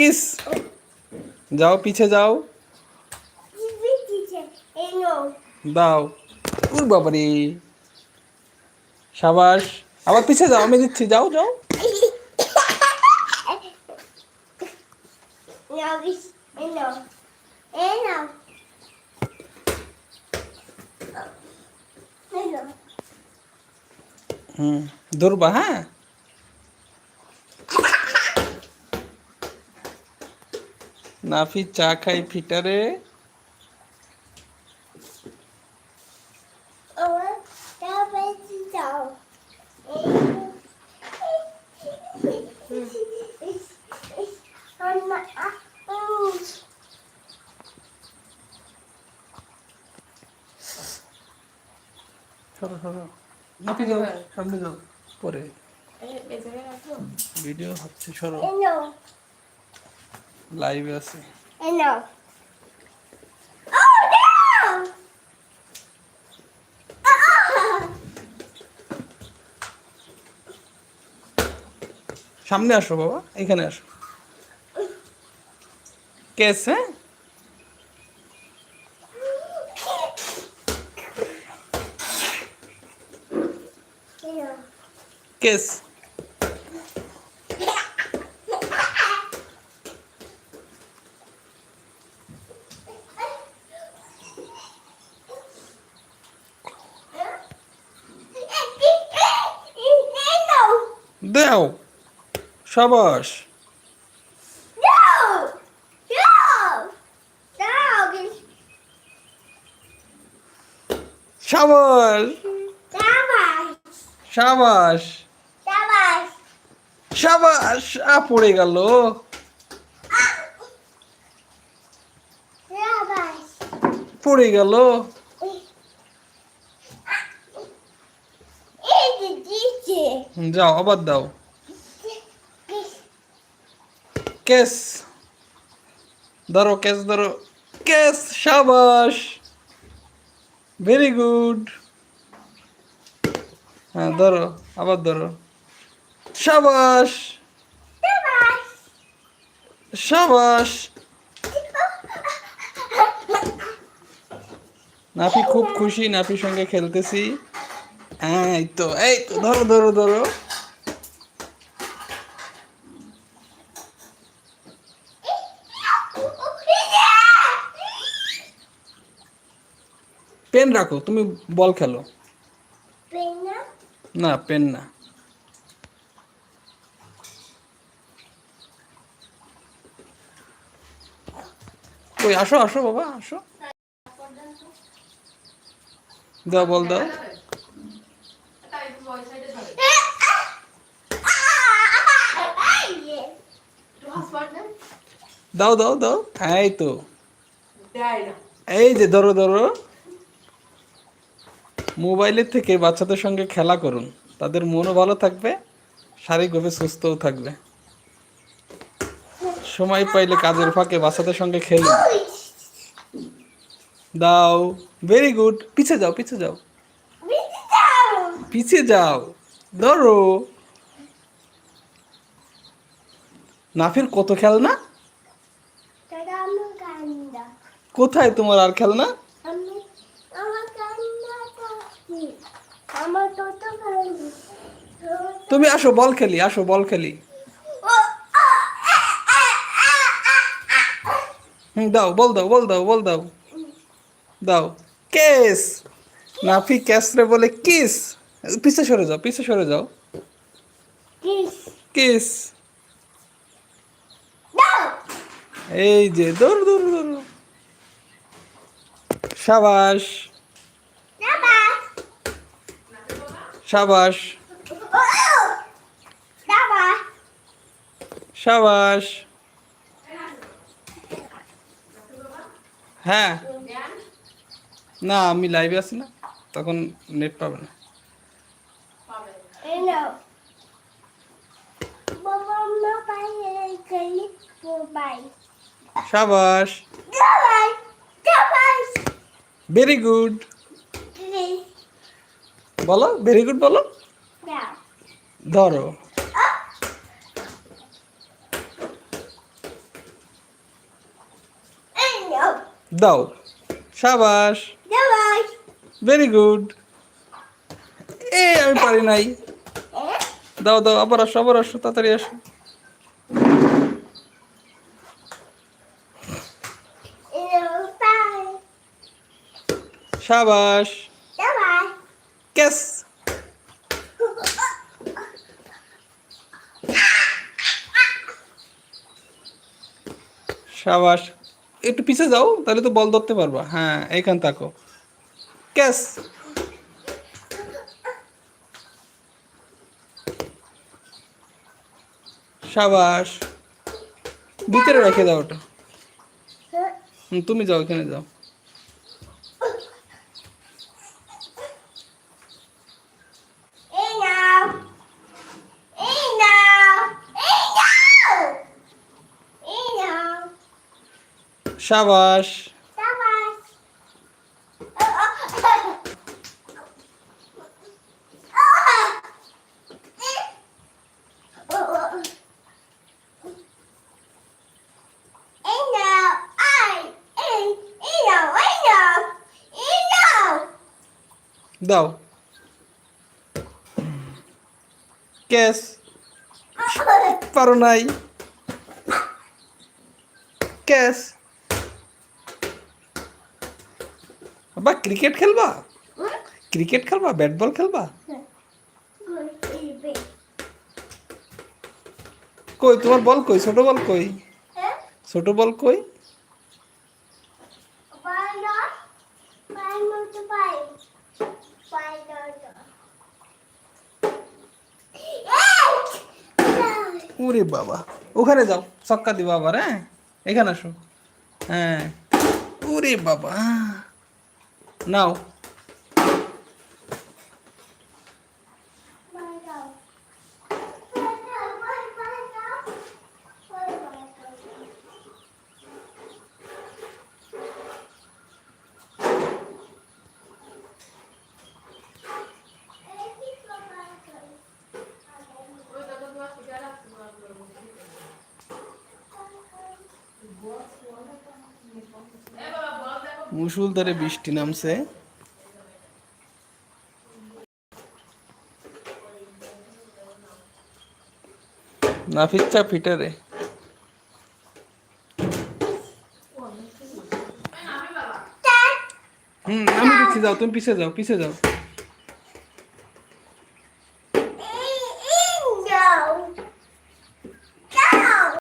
Kiss. যাও, পিছে যাও। দাও। উর বাবারি। সাবাস। আবার পিছে যাও, আমি দিচ্ছি। যাও যাও. হুম, ধরবা হ্যাঁ? নাফি চা খাই ফিটারে সামনে যাও পরে। ভিডিও হচ্ছে সরো. লাইভে আছে. Oh! সামনে আসো বাবা এখানে আসো। কেস হ্যাঁ কেস দাও সাবাস। No! No! সাবাস। সাবাস। সাবাস। আ পড়ে গেল! পড়ে গেল। যাও আবার দাও। কেস। ধরো কেস ধরো। কেস, সাবাস। ভেরি গুড হ্যাঁ ধরো, আবার ধরো। সাবাস! সাবাস। নাফি খুব খুশি নাপির সঙ্গে খেলতেছি। হ্যাঁ এই তো এই তো, ধরো ধরো ধরো। পেন রাখো তুমি বল খেলো। না? পেন না। ওই আসো আসো বাবা আসো। দাও বল দাও। দাও দাও দাও। এই তো। এই যে ধরো ধরো। মোবাইলের থেকে বাচ্চাদের সঙ্গে খেলা করুন। তাদের মনও ভালো থাকবে শারীরিকভাবে সুস্থও থাকবে। সময় পাইলে কাজের ফাঁকে বাচ্চাদের সঙ্গে খেলুন। দাও ভেরি গুড পিছে যাও পিছে যাও। পিছে যাও। ধরো। নাফির কত খেলনা? কোথায় তোমার আর খেলনা? তুমি আসো বল খেলি আসো বল খেলি। হুম দাও বল দাও বল দাও বল দাও। দাও। কেস! নাফি ক্যাস রে বলে কিস! পিছে সরে যাও পিছে সরে যাও। কিস। কিস। এই যে দৌড় দৌড় দৌড়। সাবাস। সাবাস। সাবাস। হ্যাঁ। না আমি লাইভে আছি না তখন নেট পাবে না. সাবাস. ভেরি গুড বলো ভেরি গুড বলো। ধরো। দাও। সাবাস। ভেরি গুড এ আমি পারি নাই। দাও দাও আবার আসো আবার আসো তাড়াতাড়ি আসো। সাবাস। কেস সাবাস। একটু পিছে যাও, তাহলে তো বল ধরতে পারবা। হ্যাঁ এইখান থাকো। ক্যাস সাবাস। ভিতরে রেখে দাও ওটা। তুমি যাও, এখানে যাও এই নাও এই নাও এই নাও এই নাও সাবাস দাবাই এই নাও আই এই এই নাও এই নাও এই নাও দাও ক্যাস পারো নাই ক্যাস বা ক্রিকেট খেলবা? ক্রিকেট খেলবা? ব্যাট বল খেলবা কই তোমার বল কই? ছোট বল কই? ছোট বল কই? ওরে বাবা। ওখানে যাও ছক্কা দিবা আবার হ্যাঁ? এখানে আসো। হ্যাঁ। ওরে বাবা। নাও মুসুলধারে বৃষ্টি নামছে। নাফিচ্ছা ফিটারে হুম আমি দিচ্ছি যাও তুমি পিছিয়ে যাও পিছিয়ে যাও।